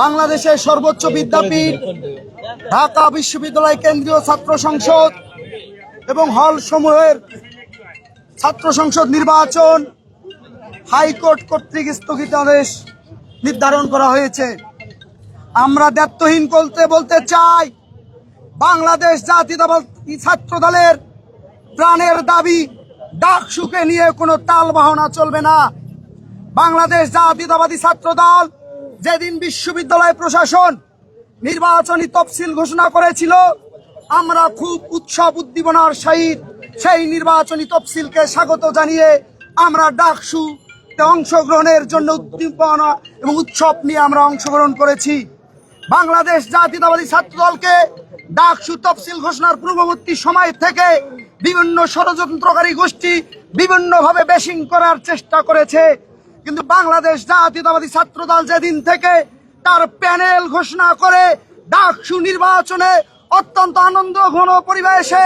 বাংলাদেশের সর্বোচ্চ বিদ্যাপীঠ, ঢাকা বিশ্ববিদ্যালয় কেন্দ্রীয় ছাত্র সংসদ এবং হল সমূহের ছাত্র সংসদ নির্বাচন হাইকোর্ট কর্তৃক স্থগিতাদেশ নির্ধারণ করা হয়েছে। আমরা দায়িত্বহীন বলতে বলতে চাই, বাংলাদেশ জাতীয়তাবাদী ছাত্র দলের প্রাণের দাবি ডাকসুকে নিয়ে কোনো তাল বাহনা চলবে না। বাংলাদেশ জাতীয়তাবাদী ছাত্র দল যেদিন বিশ্ববিদ্যালয় প্রশাসন নির্বাচনী তফসিল ঘোষণা করেছিল, আমরা খুব উৎসব উদ্দীপনার সহিত সেই নির্বাচনী তফসিলকে স্বাগত জানিয়ে আমরা ডাকসু অংশগ্রহণের জন্য উদ্দীপনা এবং উৎসব নিয়ে আমরা অংশগ্রহণ করেছি। বাংলাদেশ জাতীয়তাবাদী ছাত্র দলকে ডাকসু তফসিল ঘোষণার পূর্ববর্তী সময় থেকে বিভিন্ন ষড়যন্ত্রকারী গোষ্ঠী বিভিন্নভাবে বেশিং করার চেষ্টা করেছে। কিন্তু বাংলাদেশ জাতীয়তাবাদী ছাত্র দল যেদিন থেকে তার প্যানেল ঘোষণা করে ডাকসু নির্বাচনে অত্যন্ত আনন্দ ঘন পরিবেশে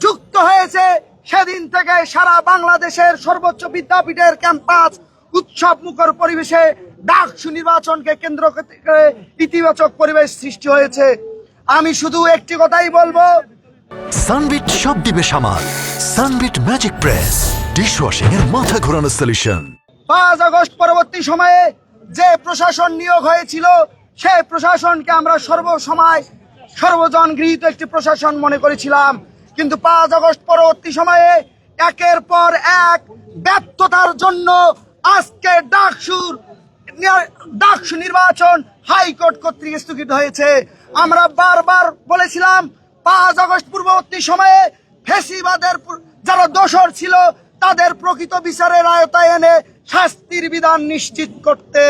যুক্ত হয়েছে, সেদিন থেকে সারা বাংলাদেশের সর্বোচ্চ বিদ্যাপীঠের ক্যাম্পাস উৎসব মুখর পরিবেশে ডাকসু নির্বাচনকে কেন্দ্র করে ইতিবাচক পরিবেশ সৃষ্টি হয়েছে। আমি শুধু একটি কথাই বলব। সানবিট সব দিবে সামাল। সানবিট ম্যাজিক প্রেস ডিশওয়াশিং এর মাথা ঘোরানো সলিউশন পাঁচ আগস্ট পরবর্তী সময়ে যে প্রশাসন নিয়োগ হয়েছিল, সেই প্রশাসনকে আমরা সর্বসময় সর্বজন গৃহীত একটি প্রশাসন মনে করেছিলাম। কিন্তু পাঁচ আগস্ট পরবর্তী সময়ে একের পর এক ব্যর্থতার জন্য আজকে ডাকসুর ডাকসু নির্বাচন হাইকোর্ট কর্তৃক স্থগিত হয়েছে। আমরা বারবার বলেছিলাম, পাঁচ আগস্ট পূর্ববর্তী সময়ে ফেসিবাদের যারা দোষর ছিল তাদের প্রকৃত বিচারের আয়তায় এনে শাস্তির বিধান নিশ্চিত করতে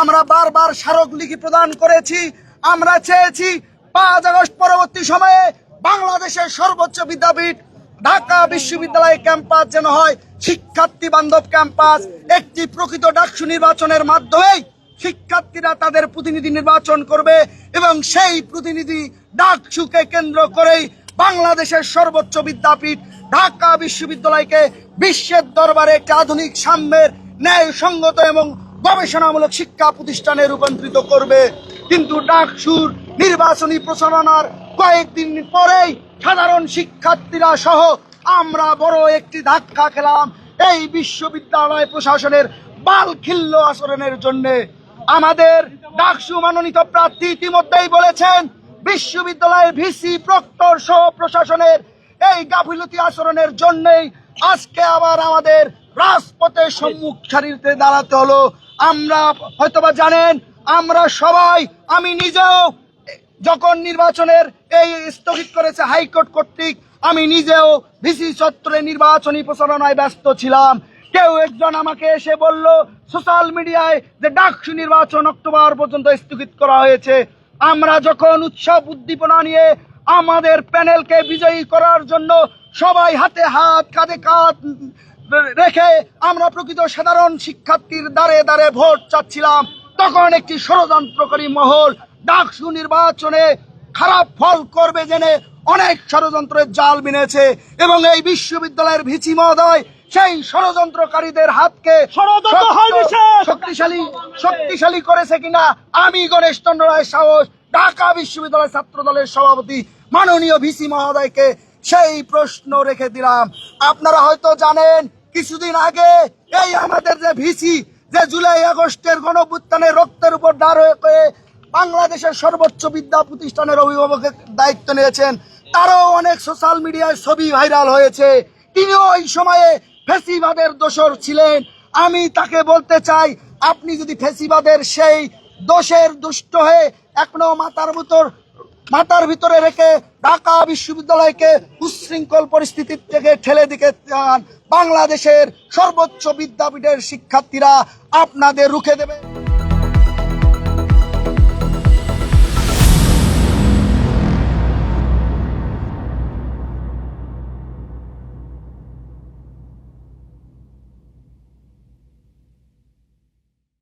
আমরা বারবার স্মারকলিপি প্রদান করেছি, আমরা চেয়েছি পাঁচ আগস্ট পরবর্তী সময়ে বাংলাদেশের সর্বোচ্চ বিদ্যাপীঠ, ঢাকা বিশ্ববিদ্যালয় ক্যাম্পাস যেন হয় শিক্ষার্থী বান্ধব ক্যাম্পাস, একটি প্রকৃত ডাকসু নির্বাচনের মাধ্যমেই শিক্ষার্থীরা তাদের প্রতিনিধি নির্বাচন করবে এবং সেই প্রতিনিধি ডাকসুকে কেন্দ্র করেই বাংলাদেশের সর্বোচ্চ বিদ্যাপীঠ ঢাকা বিশ্ববিদ্যালয়কে বিশ্বের দরবারে একটি আধুনিক সাম্যের ন্যায় সঙ্গত এবং গবেষণামূলক শিক্ষা প্রতিষ্ঠানে রূপান্তরিত করবে। কিন্তু ডাকসুর নির্বাচনী প্রচারণার কয়েকদিন পরেই সাধারণ শিক্ষার্থীরা সহ আমরা বড় একটি ধাক্কা খেলাম এই বিশ্ববিদ্যালয় প্রশাসনের বালখিল্য আচরণের জন্য। আমাদের ডাকসু মনোনীত প্রার্থী ইতিমধ্যেই বলেছেন, বিশ্ববিদ্যালয়ের ভিসি প্রক্টর সহ প্রশাসনের এই গাফিলতি আচরণের জন্যই আজকে আবার আমাদের রাজপথের সম্মুখ সারিতে দাঁড়াতে হলো। আমরা হয়তোবা জানেন, আমরা সবাই, আমি নিজেও যখন নির্বাচনের এই স্থগিত করেছে হাইকোর্ট কর্তৃক, আমি নিজেও ভিসি চত্বরে নির্বাচনী প্রচারণায় ব্যস্ত ছিলাম। কেউ একজন আমাকে এসে বলল, সোশ্যাল মিডিয়ায় যে ডাকসু নির্বাচন অক্টোবর পর্যন্ত স্থগিত করা হয়েছে, আমরা যখন উৎসব উদ্দীপনা নিয়ে আমাদের প্যানেলকে বিজয়ী করার জন্য সবাই হাতে হাত কাঁধে কাঁধ রেখে আমরা প্রকৃত সাধারণ শিক্ষার্থীর দ্বারে দ্বারে ভোট চাচ্ছিলাম তখন একটি ষড়যন্ত্রকারী মহল ডাকসু নির্বাচনে খারাপ ফল করবে জেনে অনেক ষড়যন্ত্রের জাল বিনেছে এবং এই বিশ্ববিদ্যালয়ের ভিচি মহোদয় সেই ষড়যন্ত্রকারীদের হাতকে। শক্তিশালী শক্তিশালী করেছে কিনা আমি গণেশ চন্দ্র রায় সাহস ঢাকা বিশ্ববিদ্যালয় ছাত্র দলের সভাপতি মাননীয় ভিসি মহোদয়কে সেই প্রশ্ন রেখে দিলাম। আপনারা হয়তো জানেন, কিছুদিন আগে এই আমাদের যে ভিসি, যে জুলাই আগস্টের গণভুত্থানের রক্তের উপর দাঁড় হয়ে বাংলাদেশের সর্বোচ্চ বিদ্যা প্রতিষ্ঠানের অভিভাবকের দায়িত্ব নিয়েছেন, তারও অনেক সোশ্যাল মিডিয়ায় ছবি ভাইরাল হয়েছে। তিনিও ওই সময়ে ফেসিবাদের দোষর ছিলেন। আমি তাকে বলতে চাই, আপনি যদি ফেসিবাদের সেই দোষের দুষ্ট হয়ে এখনও মাথার ভিতর মাথার ভিতরে রেখে ঢাকা বিশ্ববিদ্যালয়কে উচ্ছৃঙ্খল পরিস্থিতির থেকে ঠেলে দিকে বাংলাদেশের সর্বোচ্চ বিদ্যাপীঠের শিক্ষার্থীরা। আপনাদের রুখে দেবে।